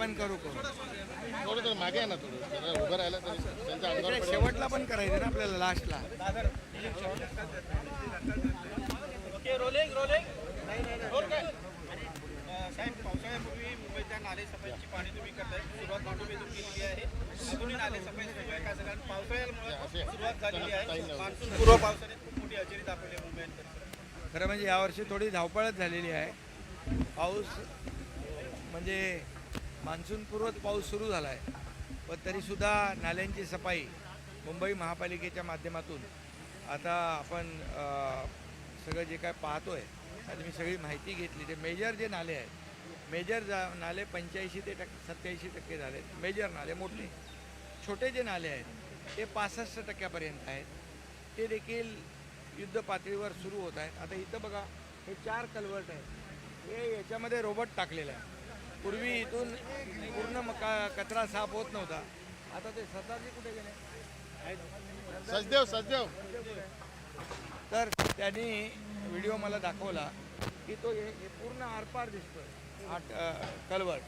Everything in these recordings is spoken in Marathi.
आपण करू करू. थोडं तर मागे ना थोडं. उभं राहिलं तरी त्यांच्या अंगावर. शेवटला पण करायचं ना आपल्याला लास्टला साहेब पावसाळ्यापूर्वी मुंबईच्या नाले सफाईची पाणी तुम्ही करताय. सुरुवात मांडुबेतून केलेली आहे. अजूनही नाले सफाई सुरू आहे का कारण पावसाळ्यामुळे सुरुवात झालेली आहे. मान्सून पूर्व पावसाने खूप मोठी हजेरी दाखवली आहे मुंबईत. खरं म्हणजे यावर्षी थोडी धावपळच झालेली आहे. पाऊस म्हणजे मान्सूनपूर्वच पाऊस सुरू झाला आहे पण तरीसुद्धा नाल्यांची सफाई मुंबई महापालिकेच्या माध्यमातून. आता आपण सगळं जे काय पाहतो आहे आता मी सगळी माहिती घेतली. ते मेजर जे नाले आहेत मेजर जा नाले पंच्याऐंशी ते टक्के सत्याऐंशी टक्के झाले मेजर नाले मोठे. छोटे जे नाले आहेत ते पासष्ट टक्क्यापर्यंत आहेत. ते देखील युद्ध पातळीवर सुरू होत आहेत. आता इथं बघा हे चार कलवर्ट आहेत. हे याच्यामध्ये रोबोट टाकलेलं आहे. पूर्वी इथून पूर्ण मका कचरा साफ होत नव्हता. आता ते सरदारजी कुठे गेले? सचदेव सचदेव. तर त्यांनी व्हिडिओ मला दाखवला की तो हे पूर्ण आरपार दिसतोय हा कलवर्ट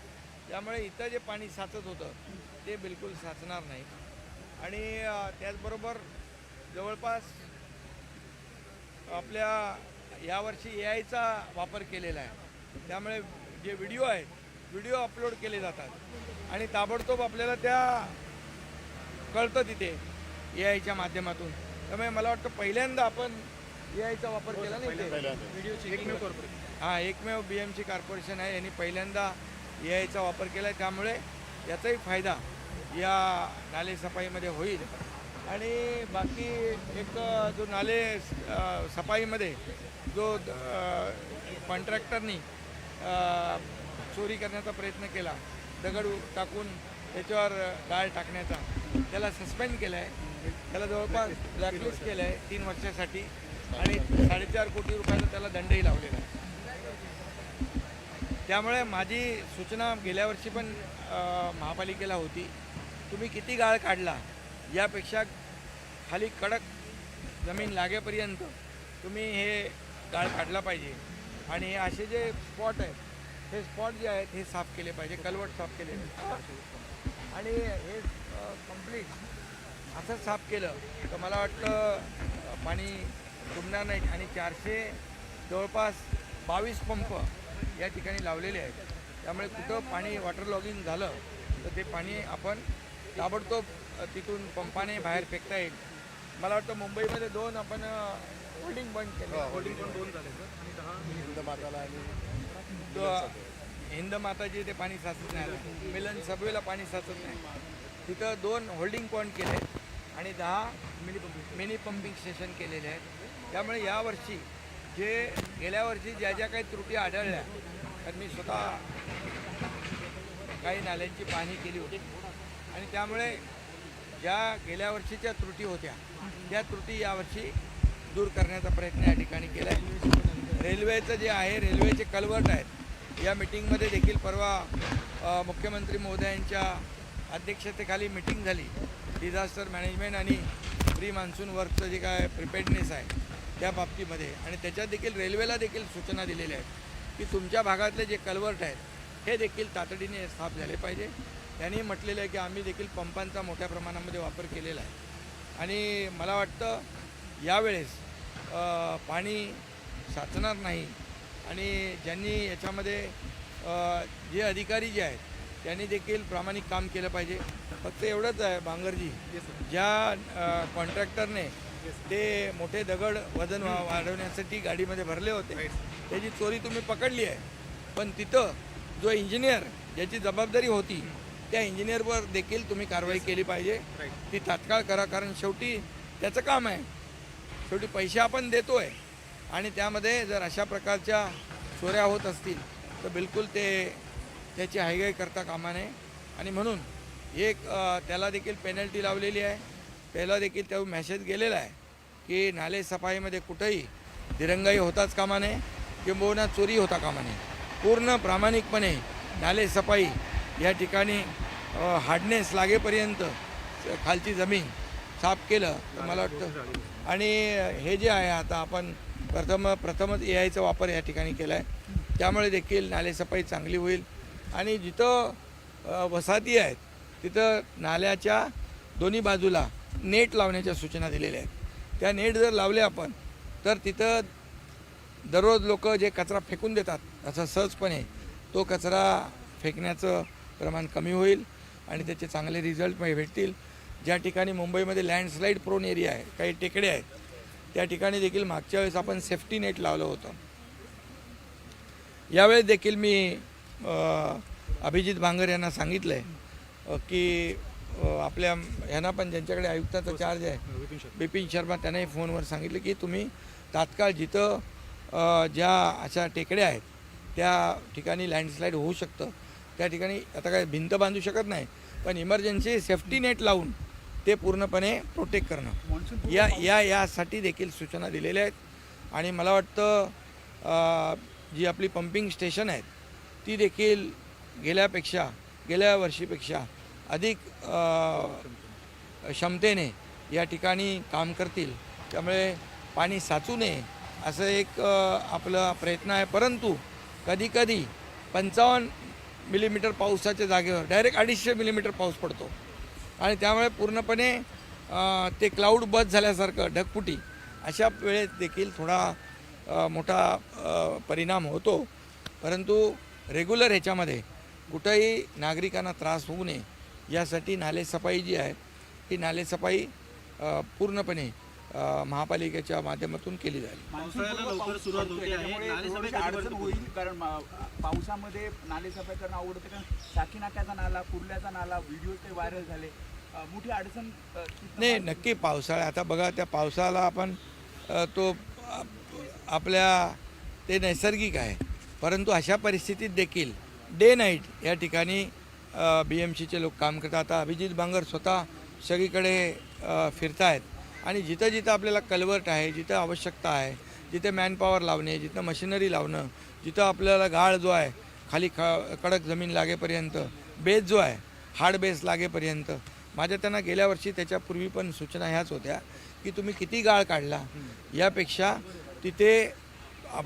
त्यामुळे इथं जे पाणी साचत होतं ते बिलकुल साचणार नाही. आणि त्याचबरोबर जवळपास आपल्या यावर्षी ए आयचा वापर केलेला आहे. त्यामुळे जे व्हिडिओ आहेत व्हिडिओ अपलोड केले जातात. आणि ताबडतोब आपल्याला त्या कळतं तिथे ए आयच्या माध्यमातून. त्यामुळे मला वाटतं पहिल्यांदा आपण ए आयचा वापर केला नाही ते. एकमेव हां एकमेव बी एमची कॉर्पोरेशन आहे. यांनी पहिल्यांदा ए आयचा वापर केला आहे. त्यामुळे याचाही फायदा या नाले सफाईमध्ये होईल. आणि बाकी एक जो नाले सफाईमध्ये जो कॉन्ट्रॅक्टरनी चोरी करण्याचा प्रयत्न केला. दगड टाकून त्याच्यावर डाळ टाकण्याचा. त्याला सस्पेंड केलं आहे त्याला जवळपास ब्लॅकलिस्ट केलं आहे तीन वर्षासाठी. आणि साडेचार कोटी रुपयाचा त्याला दंडही लावलेला आहे. त्यामुळे माझी सूचना गेल्या वर्षी पण महापालिकेला होती. तुम्ही किती गाळ काढला? यापेक्षा खाली कडक जमीन लागेपर्यंत तुम्ही हे गाळ काढला पाहिजे. आणि हे असे जे स्पॉट आहेत हे स्पॉट जे आहेत हे साफ केले पाहिजे कलवट साफ केले पाहिजे. आणि हे कंप्लीट असं साफ केलं तर मला वाटतं पाणी तुंबणार नाही. आणि चारशे जवळपास बावीस पंप या ठिकाणी लावलेले आहेत. त्यामुळे कुठं पाणी वॉटर लॉगिंग झालं तर ते पाणी आपण ताबडतोब तिथून पंपाने बाहेर फेकता येईल. मला वाटतं मुंबईमध्ये दोन आपण होल्डिंग बंद केले. होल्डिंग पण दोन झाले हिंद माताला आणि तो हिंद माताजी ते पाणी साचत नाही मिलन सबवेला पाणी साचत नाही. तिथं दोन होल्डिंग पॉईंट केले आहेत आणि दहा मिनी मिनी पंपिंग स्टेशन केलेले आहेत. त्यामुळे यावर्षी जे गेल्या वर्षी ज्या ज्या काही त्रुटी आढळल्या तर मी स्वतः काही नाल्यांची पाहणी केली होती. आणि त्यामुळे ज्या गेल्या वर्षीच्या त्रुटी होत्या त्या त्रुटी यावर्षी दूर करण्याचा प्रयत्न या ठिकाणी केला आहे. रेल्वेचं जे आहे रेल्वेचे कलवर्ट आहेत. या मिटिंगमध्ये देखील परवा मुख्यमंत्री महोदयांच्या अध्यक्षतेखाली मिटिंग झाली. डिझास्टर मॅनेजमेंट आणि प्री मान्सून वर्कचं जे काय प्रिपेडनेस आहे त्या बाबतीमध्ये. आणि त्याच्यात देखील रेल्वेला देखील सूचना दिलेल्या आहेत की तुमच्या भागातले जे कलवर्ट आहेत हे देखील तातडीने साफ झाले पाहिजे. त्यांनी म्हटलेलं आहे की आम्ही देखील पंपांचा मोठ्या प्रमाणामध्ये वापर केलेला आहे. आणि मला वाटतं यावेळेस पाणी साचणार नाही. आणि ज्यांनी याच्यामध्ये जे अधिकारी जे आहेत त्यांनी देखील प्रामाणिक काम केलं पाहिजे. फक्त एवढंच आहे बांगरजी. ज्या कॉन्ट्रॅक्टरने ते मोठे दगड वजन वा- वाढवण्यासाठी गाडीमध्ये भरले होते त्याची चोरी तुम्ही पकडली आहे. पण तिथं जो इंजिनियर ज्याची जबाबदारी होती त्या इंजिनियरवर देखील तुम्ही कारवाई केली पाहिजे. ती तात्काळ करा कारण शेवटी त्याचं काम आहे. शेवटी पैसे आपण देतो आहे आणि त्यामध्ये जर अशा प्रकारच्या चोऱ्या होत असतील तर बिलकुल ते त्याची हायगाई करता कामा नये. आणि म्हणून एक त्याला देखील पेनल्टी लावलेली आहे. त्याला देखील त्या मॅसेज गेलेला आहे की नाले सफाईमध्ये कुठंही दिरंगाई होताच कामा नये किंबहुना चोरी होता कामा नये. पूर्ण प्रामाणिकपणे नाले सफाई या ठिकाणी हार्डनेस लागेपर्यंत खालची जमीन साफ केलं तर मला वाटतं. आणि हे जे आहे आता आपण प्रथम प्रथमच ए आयचा वापर या ठिकाणी केला आहे त्यामुळे देखील नालेसफाई चांगली होईल. आणि जिथं वसाहती आहेत तिथं नाल्याच्या दोन्ही बाजूला नेट लावण्याच्या सूचना दिलेल्या आहेत. त्या नेट जर लावले आपण तर तिथं दररोज लोक जे कचरा फेकून देतात असा सहजपणे तो कचरा फेकण्याचं प्रमाण कमी होईल आणि त्याचे चांगले रिझल्ट भेटतील. ज्या ठिकाणी मुंबईमध्ये लँडस्लाईड प्रोन एरिया आहे काही टेकडे आहेत त्या ठिकाणी देखील मागच्या वेळेस आपण सेफ्टी नेट लावलं होतं. यावेळेस देखील मी अभिजित भांगर यांना सांगितलं आहे की आपल्या ह्यांना पण ज्यांच्याकडे आयुक्ताचा चार्ज आहे बिपिन शर्मा त्यांनाही फोनवर सांगितलं की तुम्ही तात्काळ जिथं ज्या अशा टेकड्या आहेत त्या ठिकाणी लँडस्लाईड होऊ शकतं. त्या ठिकाणी आता काय भिंत बांधू शकत नाही पण इमर्जन्सी सेफ्टी नेट लावून ते पूर्णपणे प्रोटेक्ट करणं. या या यासाठी देखील सूचना दिलेल्या आहेत. आणि मला वाटतं जी आपली पंपिंग स्टेशन आहेत ती देखील गेल्यापेक्षा गेल्या वर्षीपेक्षा अधिक क्षमतेने या ठिकाणी काम करतील. त्यामुळे पाणी साचू नये असं एक आपला प्रयत्न आहे. परंतु कधीकधी पंचावन्न मिलीमीटर पावसाच्या जागेवर डायरेक्ट अडीचशे मिलीमीटर पाऊस पडतो. आणि त्यामुळे पूर्णपणे ते क्लाऊड बस झाल्यासारखं ढगफुटी. अशा वेळेत देखील थोडा मोठा परिणाम होतो. परंतु रेग्युलर ह्याच्यामध्ये कुठंही नागरिकांना त्रास होऊ नये. यासाठी नालेसफाई जी आहे ही नालेसफाई पूर्णपणे महापालिकेच्या माध्यमातून केली जाईल. अडचण होईल कारण मा- पावसामध्ये नालेसफाई करणं अवघड होते कारण साखी नाक्याचा नाला कुर्ल्याचा नाला व्हिडिओ ते व्हायरल झाले. मोठी अडचण नाही नक्की पावसाळा आता बघा त्या पावसाला आपण तो आपल्या ते नैसर्गिक आहे. परंतु अशा परिस्थितीत देखील डे नाईट या ठिकाणी बी एम सीचे लोक काम करतात. आता अभिजित बांगर स्वतः सगळीकडे फिरतायत. आणि जिथं जिथं आपल्याला कल्वर्ट आहे जिथं आवश्यकता आहे जिथे मॅनपॉवर लावणे जिथं मशिनरी लावणं जिथं आपल्याला गाळ जो आहे खाली ख कडक जमीन लागेपर्यंत बेस जो आहे हार्ड बेस लागेपर्यंत माझ्या त्यांना गेल्या वर्षी त्याच्यापूर्वी पण सूचना ह्याच होत्या की तुम्ही किती गाळ काढला यापेक्षा तिथे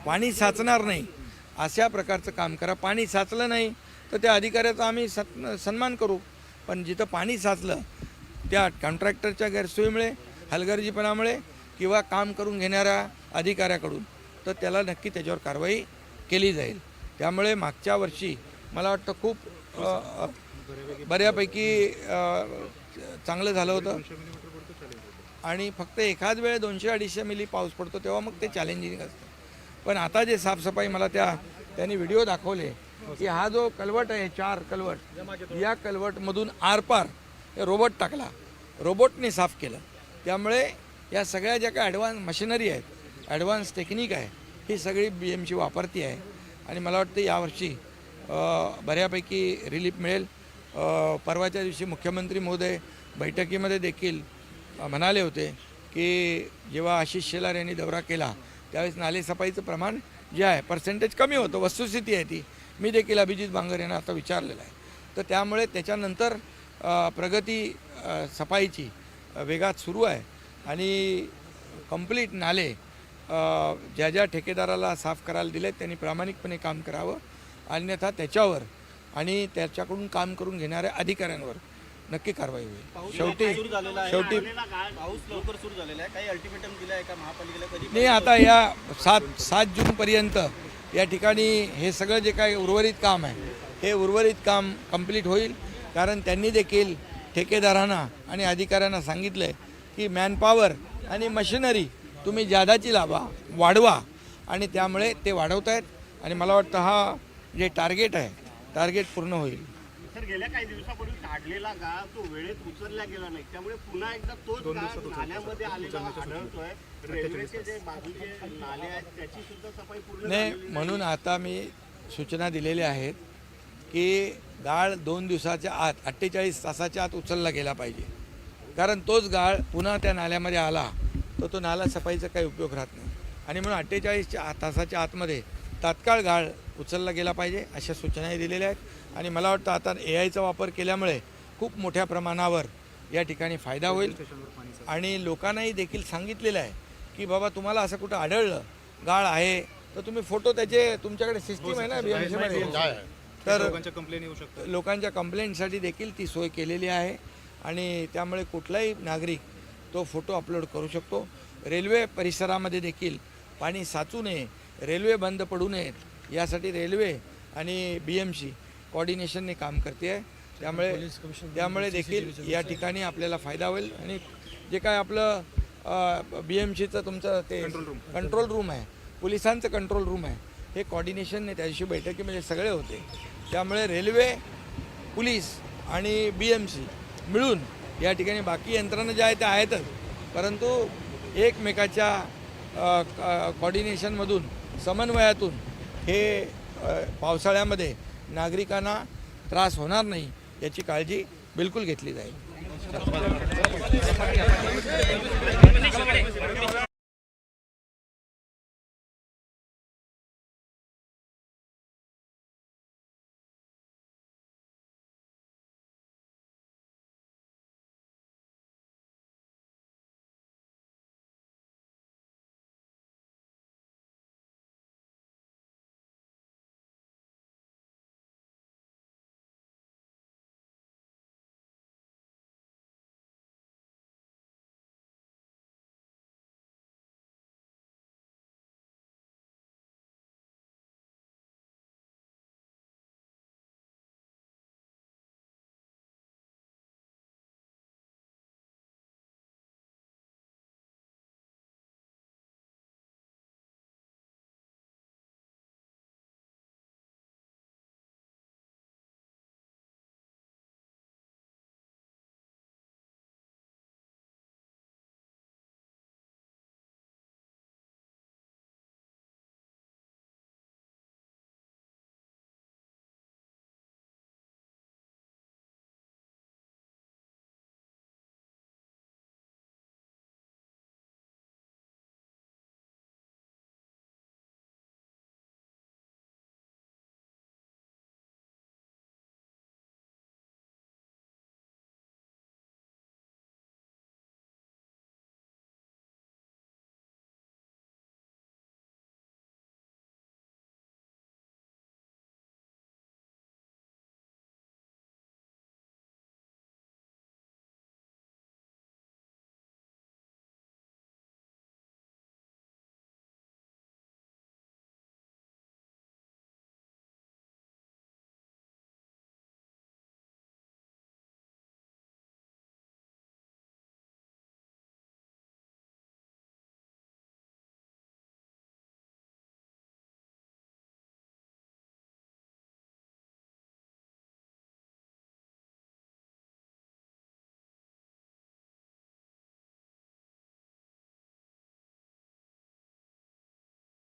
पाणी साचणार नाही अशा प्रकारचं काम करा. पाणी साचलं नाही तर त्या अधिकाऱ्याचा आम्ही सत् सन्मान करू. पण जिथं पाणी साचलं त्या कॉन्ट्रॅक्टरच्या गैरसोयीमुळे हलगर्जीपणामुळे किंवा काम करून घेणाऱ्या अधिकाऱ्याकडून तर त्याला नक्की त्याच्यावर कारवाई केली जाईल. त्यामुळे मागच्या वर्षी मला वाटतं खूप बऱ्यापैकी चांगलं झालं होतं. आणि फक्त एखाद वेळ दोनशे अडीचशे मिली पाऊस पडतो तेव्हा मग ते चॅलेंजिंग असतं. पण आता जे साफसफाई मला त्या त्यांनी व्हिडिओ दाखवले की हा जो कलवट आहे चार कलवट या कलवटमधून आरपार रोबोट टाकला. रोबोटने साफ केलं. त्यामुळे या सगळ्या ज्या काही ॲडव्हान्स मशिनरी आहेत ॲडव्हान्स टेक्निक आहे ही सगळी बी एम सी वापरती आहे. आणि मला वाटतं यावर्षी बऱ्यापैकी रिलीफ मिळेल. परवाच्या दिवशी मुख्यमंत्री महोदय बैठकीमध्ये देखील म्हणाले होते की जेव्हा आशिष शेलार यांनी दौरा केला त्यावेळेस नालेसफाईचं प्रमाण जे आहे पर्सेंटेज कमी होतं वस्तुस्थिती आहे ती. मी देखील अभिजित बांगर यांना आता विचारलेलं आहे. तर त्यामुळे त्याच्यानंतर प्रगती सफाईची वेगात सुरू आहे. आणि कंप्लीट नाले ज्या ज्या ठेकेदाराला साफ करायला दिले त्यांनी प्रामाणिकपणे काम करावं. अन्यथा त्याच्यावर आणि त्याच्याकडून काम करून घेणाऱ्या अधिकाऱ्यांवर नक्की कारवाई होईल. शेवटी शेवटी नाही आता या सात सात जूनपर्यंत या ठिकाणी हे सगळं जे काही उर्वरित काम आहे हे उर्वरित काम कंप्लीट होईल. कारण त्यांनी देखील ठेकेदारांना आणि अधिकाऱ्यांना सांगितलं आहे की मॅनपॉवर आणि मशिनरी तुम्ही जादाची लावा वाढवा. आणि त्यामुळे ते वाढवत आहेत आणि मला वाटतं हा जे टार्गेट आहे टार्गेट पूर्ण होईल. सर गेल्या काही दिवसापूर्वी काढलेला गाळ तो वेळेत उचलला गेला नाही. त्यामुळे पुन्हा एकदा तोच नाल्यामध्ये आलेला आढळतोय. रेल्वेचे जे बाजूचे नाले आहेत त्याची सुद्धा सफाई पूर्ण नाही. म्हणून आता मी सूचना दिलेल्या आहेत. की गाळ दोन दिवसाच्या आत अठ्ठेचाळीस तासाच्या आत उचलला गेला पाहिजे. कारण तोच गाळ पुन्हा त्या नाल्यामध्ये आला तर तो नाला सफाईचा काही उपयोग राहत नाही. आणि म्हणून अठ्ठेचाळीसच्या तासाच्या आतमध्ये तात्काळ गाळ उचलला गेला पाहिजे अशा सूचनाही दिलेल्या आहेत. आणि मला वाटतं आता ए आयचा वापर केल्यामुळे खूप मोठ्या प्रमाणावर या ठिकाणी फायदा होईल. आणि लोकांनाही देखील सांगितलेलं आहे की बाबा तुम्हाला असं कुठं आढळलं गाळ आहे तर तुम्ही फोटो त्याचे तुमच्याकडे सिस्टीम आहे ना तर येऊ शकतात. लोकांच्या कंप्लेंटसाठी देखील ती सोय केलेली आहे. आणि त्यामुळे कुठलाही नागरिक तो फोटो अपलोड करू शकतो. रेल्वे परिसरामध्ये देखील पाणी साचू नये रेल्वे बंद पडू नयेत यासाठी रेल्वे आणि बी एम सी कॉर्डिनेशनने काम करते आहे. त्यामुळे त्यामुळे देखील या ठिकाणी आपल्याला फायदा होईल. आणि जे काय आपलं बी एम सीचं तुमचं ते कंट्रोल रूम आहे. पोलिसांचं कंट्रोल रूम आहे. हे कॉर्डिनेशनने त्या दिवशी बैठकीमध्ये सगळे होते. त्यामुळे रेल्वे पोलीस आणि बी एम सी मिळून या ठिकाणी बाकी यंत्रणा ज्या आहेत त्या आहेतच. परंतु एकमेकाच्या कॉर्डिनेशनमधून समन्वयातून हे पावसाळ्यामध्ये नागरिकांना त्रास होणार नाही याची काळजी बिलकुल घेतली जाईल.